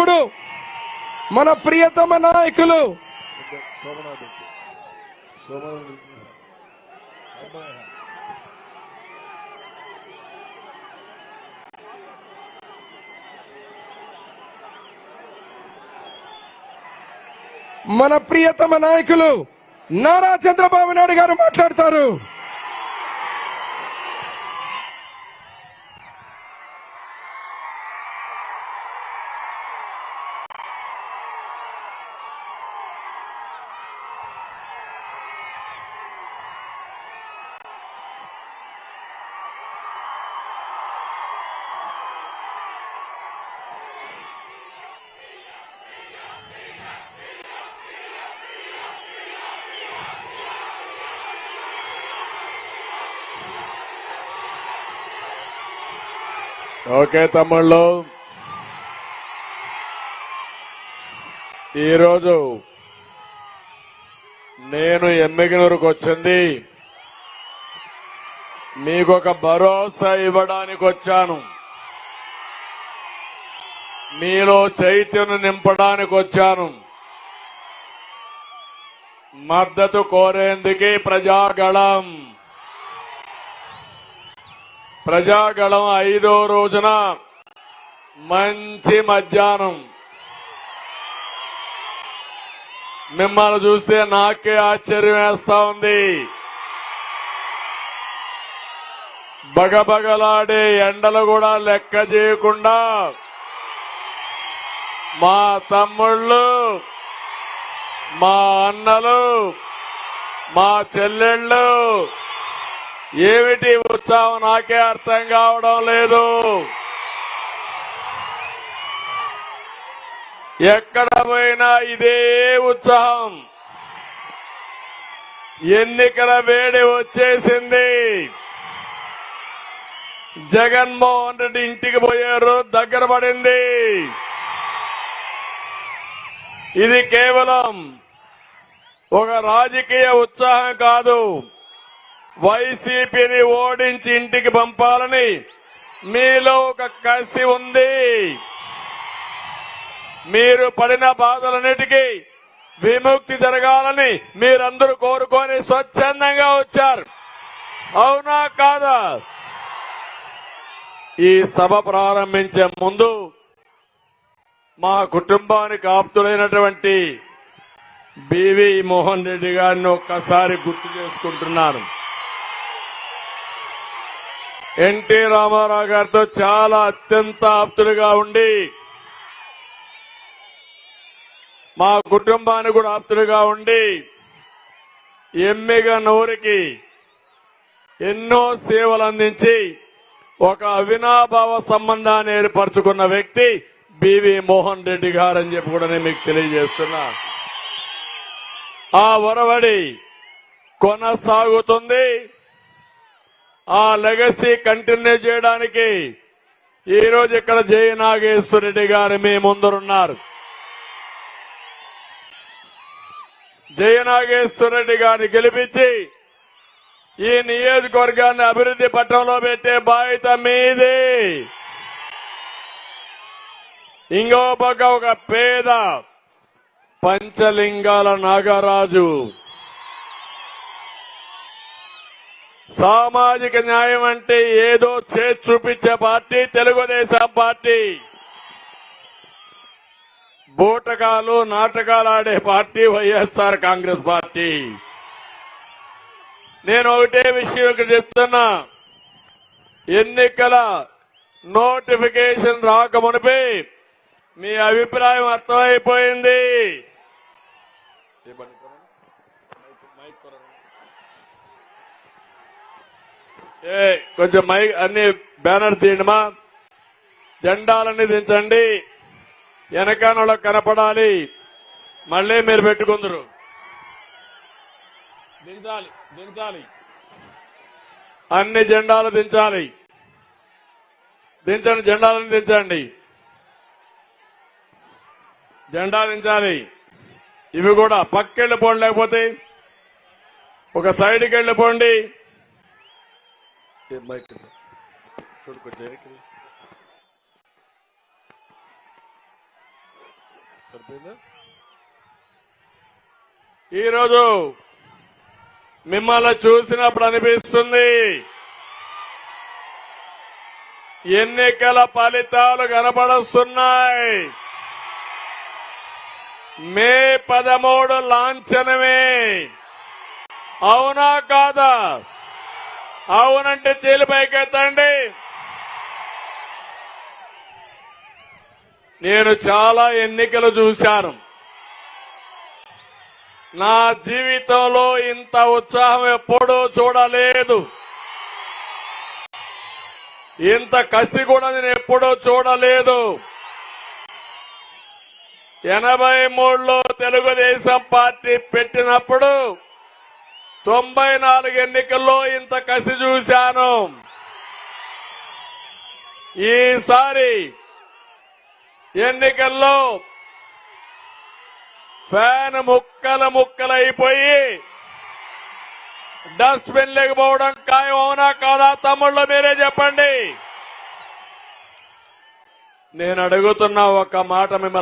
ఇప్పుడు మన ప్రియతమ నాయకులు మన ప్రియతమ నాయకులు నారా చంద్రబాబు నాయుడు గారు మాట్లాడతారు. ఓకే తమ్ముళ్ళు. ఈరోజు నేను ఎమ్మిగినూరుకు వచ్చింది. మీకు ఒక భరోసా ఇవ్వడానికి వచ్చాను. మీలో చైతన్యం నింపడానికి వచ్చాను. మద్దతు కోరేందుకే ప్రజాగళం. ప్రజాగళం ఐదో రోజున మంచి మధ్యాహ్నం. మిమ్మల్ని చూస్తే నాకే ఆశ్చర్యం వేస్తా ఉంది. బగబగలాడే ఎండలు కూడా లెక్క చేయకుండా మా తమ్ముళ్ళు మా అన్నలు మా చెల్లెళ్ళు ఏమిటి ఉత్సాహం? నాకే అర్థం కావడం లేదు. ఎక్కడ పోయినా ఇదే ఉత్సాహం. ఎన్నికల వేడి వచ్చేసింది. జగన్మోహన్ రెడ్డి ఇంటికి పోయారు దగ్గర పడింది. ఇది కేవలం ఒక రాజకీయ ఉత్సాహం కాదు. వైసీపీని ఓడించి ఇంటికి పంపాలని మీలో ఒక కసి ఉంది. మీరు పడిన బాధలన్నిటికీ విముక్తి జరగాలని మీరందరూ కోరుకొని స్వచ్ఛందంగా వచ్చారు. అవునా కాదా? ఈ సభ ప్రారంభించే ముందు మా కుటుంబానికి ఆప్తుడైనటువంటి బివి మోహన్ రెడ్డి గారిని ఒక్కసారి గుర్తు చేసుకుంటున్నాను. ఎన్టీ రామారావు గారితో చాలా అత్యంత ఆప్తులుగా ఉండి మా కుటుంబానికి కూడా ఆప్తులుగా ఉండి ఎమ్మిగ నూరికి ఎన్నో సేవలు అందించి ఒక అవినాభావ సంబంధాన్ని ఏర్పరచుకున్న వ్యక్తి బివి మోహన్ రెడ్డి గారని చెప్పి కూడా నేను మీకు తెలియజేస్తున్నా. ఆ వరవడి కొనసాగుతుంది. ఆ లెగసీ కంటిన్యూ చేయడానికి ఈ రోజు ఇక్కడ జయ నాగేశ్వర రెడ్డి గారు మీ ముందరున్నారు. జయ నాగేశ్వర రెడ్డి గారిని గెలిపించి ఈ నియోజకవర్గాన్ని అభివృద్ధి పట్టంలో పెట్టే బాధ్యత మీది. ఇంకో పక్క ఒక పేద పంచలింగాల నాగరాజు సామాజిక న్యాయం అంటే ఏదో చేసి చూపించే పార్టీ తెలుగుదేశం పార్టీ. బూటకాలు నాటకాలు ఆడే పార్టీ వైఎస్ఆర్ కాంగ్రెస్ పార్టీ. నేను ఒకటే విషయం ఇక్కడ చెప్తున్నా. ఎన్నికల నోటిఫికేషన్ రాకమునిపే మీ అభిప్రాయం అర్థమైపోయింది. కొంచెం మై అన్ని బ్యానర్ తీయడమా? జెండాలన్నీ దించండి. వెనకానలో కనపడాలి. మళ్ళీ మీరు పెట్టుకుందరు. దించాలి దించాలి. అన్ని జెండాలు దించాలి. దించండి జెండాలను దించండి. జెండా దించాలి. ఇవి కూడా పక్కెళ్ళిపోండి లేకపోతే ఒక సైడ్కి వెళ్ళిపోండి. మైక్ ఇవ్వు. చూడు కొంచెం వెనక్కి రా. సరిపోయిందా? ఈరోజు మిమ్మల్ని చూసినప్పుడు అనిపిస్తుంది ఎన్నికల ఫలితాలు కనబడుస్తున్నాయి మే పదమూడు లాంఛనమే అవునా కాదా అవునంటే చేలు పైకెత్తండి. నేను చాలా ఎన్నికలు చూశాను. నా జీవితంలో ఇంత ఉత్సాహం ఎప్పుడూ చూడలేదు. ఇంత కసి కూడా నేను ఎప్పుడూ చూడలేదు. ఎనభై మూడులో తెలుగుదేశం పార్టీ పెట్టినప్పుడు తొంభై నాలుగు ఎన్నికల్లో ఇంత కసి చూశాను. ఈసారి ఎన్నికల్లో ఫ్యాన్ ముక్కల ముక్కలైపోయి డస్ట్ బిన్ లేకపోవడం ఖాయం అవునా కాదా తమ్ముళ్ళు మీరే చెప్పండి. నేను అడుగుతున్న ఒక మాట మిమ్మల్ని